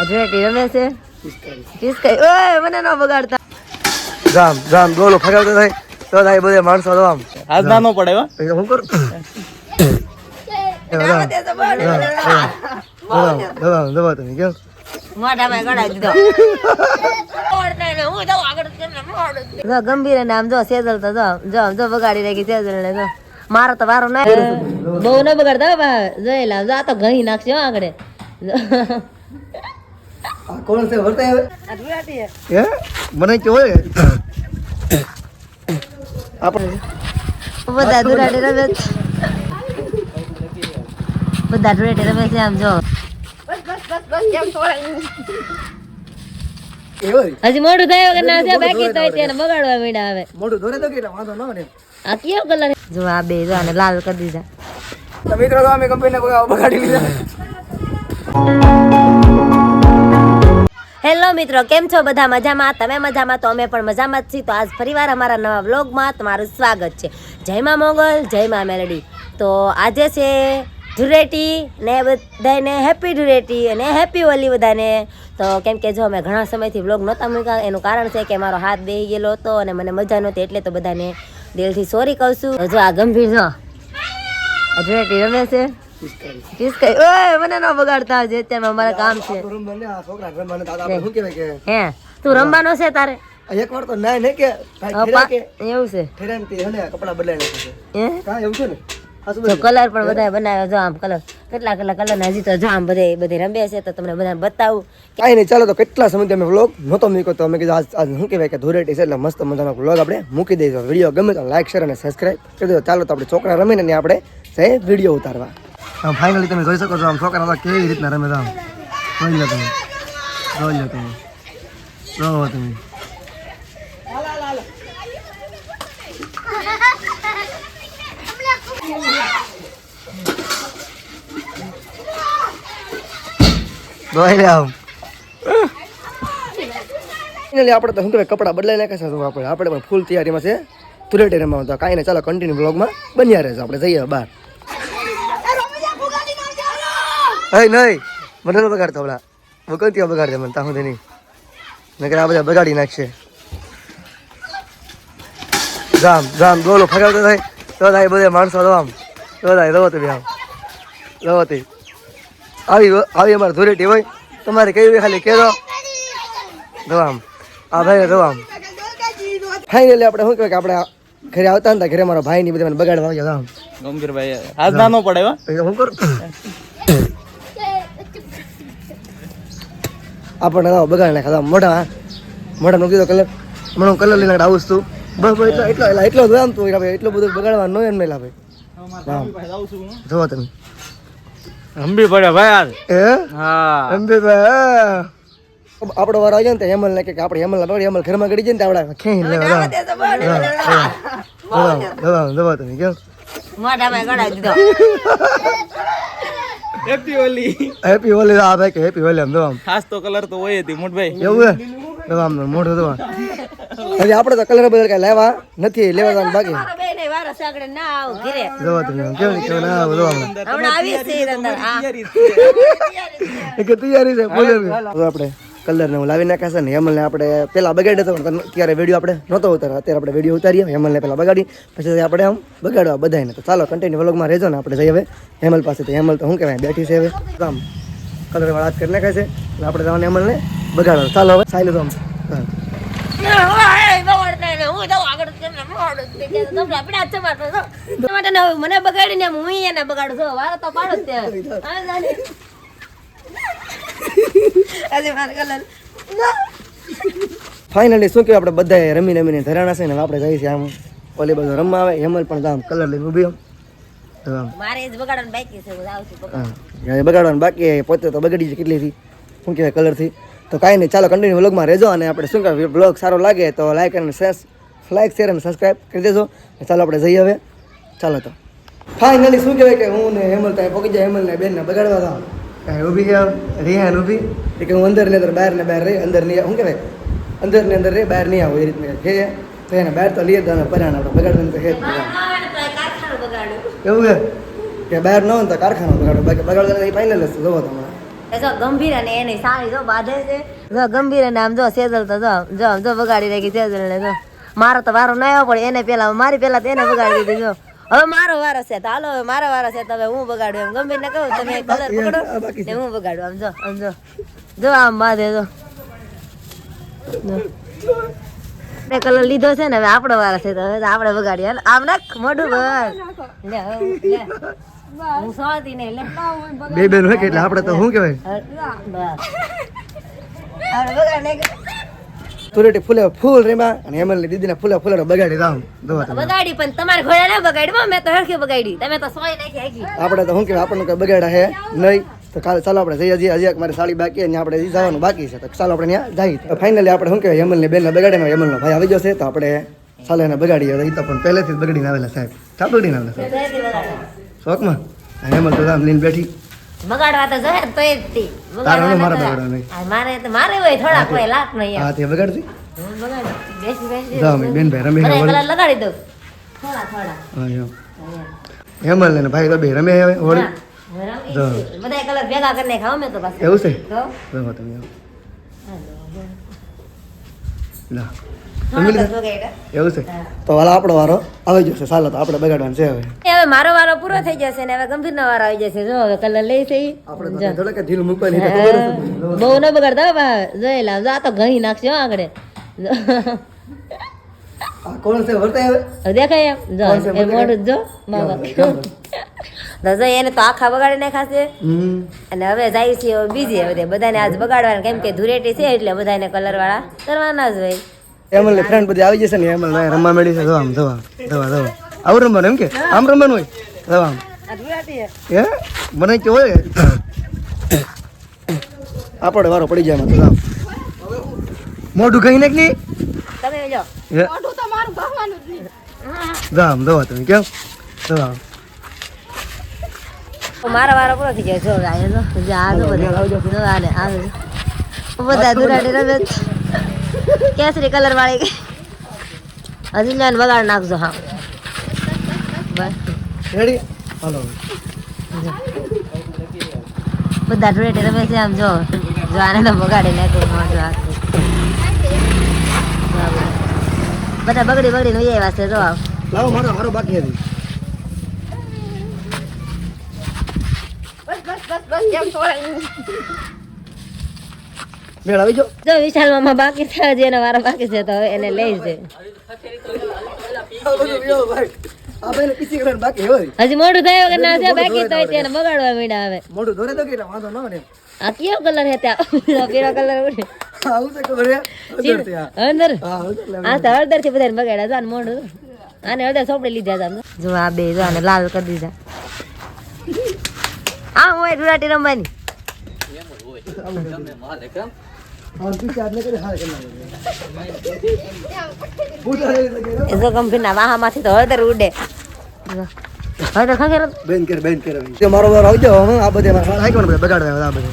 અજરેટી રમે છે? ઓય મને ન બગાડતા. જામ જામ ગોલો ફગાવતો થાય. તો થાય બધે માણસો તો આમ. હાથ ના નો પડે હો. હું કરું? જો ગંભીર ને આમ જો સેજલ તો જો જો આમ જો બગાડી નાખી સેજલ ને જો. મારો તો વારો ના બહુ ન બગાડતા જોયેલા બા. જોઈ લા જો આ તો ઘણી નાખશે હો આગળ. આ કોણ છે વર્તાય હવે? હે? મને કે હોય આપણે બધા દુરાડે રમે છે. બધા દુરાડે રમે છે આમ જો. એવો હજી મોડું થયું કે ના છે બાકી તો તેને બગાડવા મીડા આવે. મોટું ધોરે તો કેટલા વાંધો ન ને આ કેવો કલર જો આ બે જો આને લાલ કરી દીધા. તો મિત્રો તો અમે કંપનીને કોઈ આવું બગાડી લીધા. હેલો મિત્રો, કેમ છો બધા મજામાં? તમે મજામાં? તો અમે પણ મજામાં જ છીએ. તો આજ ફરીવાર અમારા નવા વ્લોગમાં તમારું સ્વાગત છે. જય માં મોગલ જય માં મેલડી. તો આજે છે ધુરેટી ને બધાને હેપી ધુરેટી અને હેપી હોલી બધાને. તો કેમ કે જો અમે ઘણા સમયથી વ્લોગ નહોતા મૂક્યા, એનું કારણ છે કે મારો હાથ બેહી ગયેલો હતો અને મને મજા નહોતી, એટલે તો બધાને દિલથી સોરી કહું છું. જો આ ગંભીર જો, આ રમે છે. કિસકાઈ ઓય મને ન બગાડતા જે અત્યારમાં અમારે કામ છે. છોકરા રમવાને દાદા આપણે શું કહેવાય કે? હે તું રમવાનો છે તારે? એક વાર તો ના નહીં કે. ભાઈ અ, ફેરા પા- કે એવું છે. ફેરાનથી હે કપડા બદલાઈ નાખે હે? હા એવું છે ને? હા કલર પણ બધા બનાવ્યો જો આમ કલર કેટલા કેટલા કલર હજી તો જો આમ બધે બધે રમે છે તો તમને બધા બતાવું કાંઈ નહીં ચાલો તો કેટલા સમયથી અમે વ્લોગ નહોતો મૂક્યો તો અમે કીધું આજ આજ શું કહેવાય કે ધૂરેટી છે એટલે મસ્ત મજાનો વ્લોગ આપણે મૂકી દઈશું. વીડિયો ગમે તો લાઈક શેર અને સબસ્ક્રાઈબ કરી દો ચાલો તો આપણે છોકરા રમીને આપણે છે વીડિયો ઉતારવા. આમ ફાઇનલી તમે જોઈ શકો છો, આમ છોકરા તો કેવી રીતના રમે આમ. જોઈ લો તમે. જોઈ લો તમે. જોવો તમે. લે આમ. આપણે તો શું કહેવાય, કપડાં બદલાઈ નાખ્યા છે આપણે આપણે પણ ફૂલ તૈયારીમાં છે. ધૂળેટી રમવાનું તો કાંઈ નહીં, ચાલો કન્ટિન્યુ બ્લોગમાં બન્યા રહેશે આપણે જઈએ બહાર. હઈ નહીં મને ન બગાડતો હમણાં હું ત્યાં બગાડશે મને ત્યાં સુધી નહીં. નકર આ બધા બગાડી નાખશે. જામ જામ બોલો ફગાવતો થાય. તો થાય બધા માણસો તો આમ. તો થાય રવો તમે આમ. રવો તે. આવી આવી અમારે ધૂળેટી હોય તમારે કઈ હોય ખાલી કહેજો રવામ આ ભાઈ રવામ ફાઇનલી આપણે શું કહેવાય કે આપણે ઘરે આવતા હતા ઘરે મારો ભાઈ ની બધા મને બગાડવા આવ્યા ગંભીરભાઈ હાથ ના નો પડે હું કરું? આપણને તો બગાડ નાખે મોઢા મોઢા નો કીધો કલર. મને કલર લઈને આવું છું. બસ ભાઈ એટલો એટલો એટલો એટલો જ આમ તું એટલો બધું બગાડવા નો એમ મેલા ભાઈ. જોવો તમે. ગંભીર પડે ભાઈ હાથ એ હા. અંબે ભાઈ આપણો વાર આવી જાય ને તો હેમલ ને કે આપણે હેમલ ના બગાડી હેમલ ઘરમાં ગડી જાય ને આપણે ખેંચી લેવા દવા દવા દવા તમે કેમ મોઢામાં ગળાવી દીધો. હેપી હોલી હેપી હોલી આ ભાઈ કે હેપી હોલી આમ દવા ખાસ તો કલર તો હોય હતી મોટભાઈ એવું હે આમ મોટ હતો હજી આપણે તો કલર બદલ કઈ લેવા નથી લેવા જવાનું બાકી. આમ તૈયારી છે. આપણે કલર ને હું લાવી નાખ્યા છે ને હેમલને આપણે પહેલાં બગાડ્યો હતો પણ ત્યારે વીડિયો આપણે નહોતો ઉતાર્યો. અત્યારે આપણે વીડિયો ઉતારીએ હેમલને પહેલાં પેલા બગાડી પછી આપણે આમ બગાડવા બધાને તો ચાલો કન્ટિન્યુ વ્લોગમાં રહેજો ને આપણે જઈએ હવે. હેમલ પાસે તો હેમલ તો શું કહેવાય? બેઠી છે હવે. આમ કલર વાળા હાથ કરી નાખ્યા છે. એટલે આપણે જવાનું હેમલને બગાડવા ચાલો હવે સાયલું તો આમ. હા. મને બગાડીને હું એને બગાડું છું. વારો તો પાડો જ તે. હા, જાને. આજે મારો colour. ફાઇનલી શું કહેવાય? આપણે બધા રમી રમીને ધરાણા છે ને આપણે જઈએ છીએ આમ. ઓલી બધું રમવા આવે હેમલ પણ આમ કલર લઈને ઊભી આમ. મારે જ બગાડવાનું બાકી છે હું. બગાડવાનું પોતે તો બગડી છે કેટલીથી? શું કહેવાય કલરથી? તો કાંઈ નહીં ચાલો કન્ટિન્યુ વ્લોગમાં રહેજો અને આપણે શું કહેવાય વ્લોગ સારો લાગે તો લાઈક અને લાઈક શેર અને સબસ્ક્રાઈબ કરી દેજો. ચાલો આપણે જઈએ હવે. ચાલો તો. ફાઇનલી શું કહેવાય કે હું ને હેમલ ત્યાં પગી જાય હેમલ ને બેન ને બગાડવા હતા. કાંઈ ઊભી આમ? રિહાન ઊભી? કે હું અંદર ને અંદર બહાર ને બહાર રહી અંદર નહીં શું કહેવાય? અંદર ને અંદર રહી બહાર નહીં આવું એ રીતના. છે તો એને બહાર તો લઈએ જ અને પરાણ આપણે બગાડવાનું તો છે તો. એવું છે? કે બહાર ન હોય તો કારખાનો બગાડો. બાકી બગાડો એ ફાઇનલ જ જોવો તમારે જો ગંભીર અને એની સારી જો બાંધે છે. જો ગંભીર અને આમ જો સેજલ તો જો જો જો બગાડી રાખી સેજલ ને જો. મારો તો વારો ના આવ્યો પણ એને પેલા મારી પેલા તો એને બગાડી દીધી જો. હવે મારો વારો છે તો હાલો હવે મારો વારો છે તો હવે હું બગાડું એમ. ગમે ને કહું તમે કલર પકડો ને હું બગાડું. આમ જો આમ જો. જો આમ બાંધે જો. જો. કલર લીધો છે ને હવે આપણો વારો છે તો હવે આપણે બગાડીએ. આમ નાખ મોઢું ભર. લે હવે, લે. હું સોતી નહીં લે. બે બેન હોય કે એટલે આપણે તો શું કહેવાય? તુરેટી ફૂલે ફૂલ રેમા અને એમએલની દીદીને ફૂલે ફૂલે બગાડી દામ તમે. બગાડી પણ તમારે ઘોડા ના બગાડી મેં તો હરખી બગાડી. તમે તો સોય નાખી આખી આપણે તો શું કહેવાય આપણને કઈ બગાડા હે નહીં. તો કાલે ચાલો આપણે જઈએ જઈએ હજી મારી સાડી બાકી અને આપણે જવાનું બાકી છે. તો ચાલો આપણે ત્યાં જઈએ. તો ફાઇનલી આપણે શું કહેવાય યમલની બેનને બગાડે યમલનો ભાઈ આવી જશે તો આપણે ચાલો એને બગાડીએ. એ તો પણ પહેલેથી જ બગડીને આવેલા સાહેબ. ચા બગડીને આવેલા સાહેબ. શોખમાં હેમલ તો આમ લઈને બેઠી. બગાડવા તો જોઈએ તો. એ જ. મારે બગાડવા બગાડવા નહીં. મારે તો મારે હોય થોડા કોઈ લાખ નહીં. હા તે બગાડતી બેન ભાઈ રમે લગાડી દઉં. થોડા થોડા. હા એમ. હેમલ ને ભાઈ તો બે રમે હોળી બધા કલર ભેગા કરીને ખાવ મેં તો પાછા. એવું છે? તો તમે લા. એવું છે? તો વાલા આપણો વારો આવી જશે ચાલો તો આપણે બગાડવાનું છે હવે. હવે મારો વારો પૂરો થઈ જશે ને હવે ગંભીર નો વારો આવી જશે. જો હવે કલર લઈ છે આપણે ઢીલ મૂકવાની બહુ ન બગાડતા હવે જોઈ લા જો આ તો ઘણી નાખશે આગળ. કોણ છે? વર્તાય હવે? હવે દેખાય એમ. જો એ મોઢું જ તો એને તો આખા બગાડી નાખાશે. અને હવે જાય છે બીજી હવે બધાને આજ બગાડવાના. કેમ કે ધુરેટી છે એટલે બધાને કલર વાળા કરવાના જ હોય. એમલ ફ્રેન્ડ બધી આવી જશે ને એમલ ના રમવા મેળી છે જો આમ જો આમ જો જો આવું રમવાનું એમ કે? આમ રમવાનું હોય? જો આમ હે? મને કે હોય આપણે વારો પડી જાય તો આમ. મોઢું કઈ નાખની જો. તમે કેમ? આમ મારા વારો પૂરો થઈ ગયો. જો આ જો. બધા. રમે. કેસરી કલર વાળી હજી ને વગાડ નાખજો હા. બસ. રેડી હાલો. બધા ધૂળેટી રમે છે આમ જો. જો આને તો બગાડી નાખ્યું મોઢું આખું. બધા બગડી બગડી ઉઈ આવ્યા છે જો. લાવો મારો મારો બાકી હતી. મેળ આવી જો. જો વિશાલ મામા બાકી છે હજી એનો વારા બાકી છે તો હવે એને લઈ હોય હજી મોઢું થયું કે ના છે બાકી તો તેને બગાડવા મીડા હવે મોઢું દોરે તો કેટલા વાંધો ન આવે ને. આ કેવો કલર હે ત્યાં? પીળો કલર ઉડે. આવું તો ખબર હે? આ. અંદર તો આ તો હળદરથી બધાને બગાડ્યા આને મોઢું. આને હળદર સોપડી લીધા હતા જો આ બે જો આને લાલ કરી દીધા. આ હોય રમવાની. તું? એ જો ગંભીરના વાહામાંથી તો હળદર ઉડે. હળદર ખંખેર બેન કર બેન કર તે મારો વાર આવજો જાવ આ બધે મારા બધા બગાડવા આ બધે.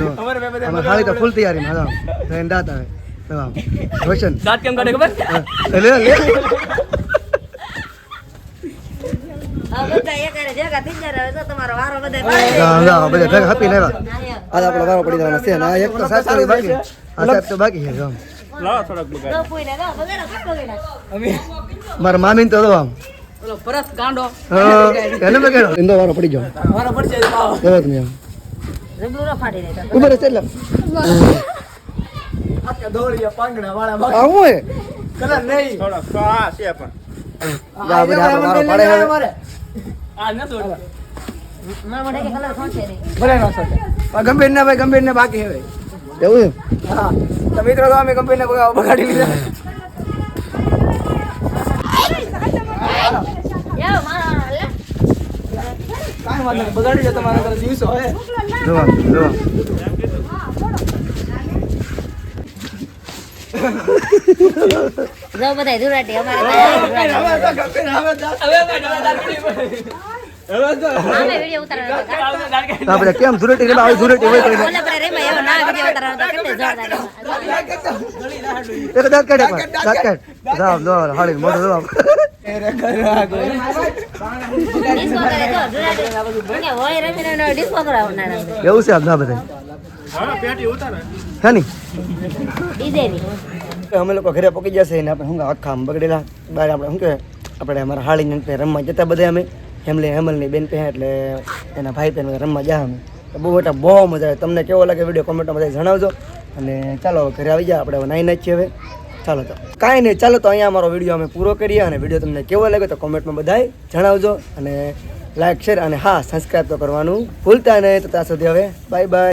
જો. આમાં. ખાલી તો ફૂલ તૈયારી માં. રોશન. દાંત કેમ કાઢે ખબર? લે લે. મારા મામીને તો આમ. પરસ ગાંડો. એને બગાડો. ઇન્દો વારો પડી જાવ મારા પડશે આવો તમે આમ જબલું ન દેતા. ઊભા રહેશે એટલે. આખા પાંગડા વાળા આ હું કલર નહીં. થોડોક આ છે પણ. જા બધા વારો પડે હવે મારા ગંભીર ગંભીર ને બાકી હવે. એવું હા. તો મિત્રો તો અમે ગંભીર ને બગાડી લીધા. બગાડી તમારા ઘરે દિવસો હોય. જો આમ, આમ. ધુરાટી, અમારે ધુરાટી. આમે આપણે કેમ ધૂળેટી રેમાં આવી ધૂળેટી હોય રેમાં ના રેમાં. એક દાંત કાઢે પણ દાંત કાઢ જાવ જો હાળી આમ. ધુરાટી ડિસ્કો કરાવનાર એવું છે આપના બધા હા ની ની? અમે લોકો ઘરે પહોંચી જશે ને આપણે શું આખા આમ બગડેલા. બહાર આપણે શું કહેવાય આપણે અમારા હાળી રમવા જતા બધા અમે. હેમલે હેમલની બેન પહે એટલે એના ભાઈ પહેન રમવા જા અમે. તો બહુ મોટા બહુ મજા આવે. તમને કેવો લાગે વીડિયો કોમેન્ટમાં બધા જણાવજો. અને ચાલો ઘરે આવી જાય આપણે નાઈ નાખીએ હવે. ચાલો તો. કાંઈ નહીં ચાલો તો અહીંયા અમારો વીડિયો અમે પૂરો કરીએ અને વીડિયો તમને કેવો લાગે તો કોમેન્ટમાં બધાય જણાવજો. અને લાઈક શેર અને હા સબસ્ક્રાઈબ તો કરવાનું ભૂલતા નહીં. તો ત્યાં સુધી હવે બાય બાય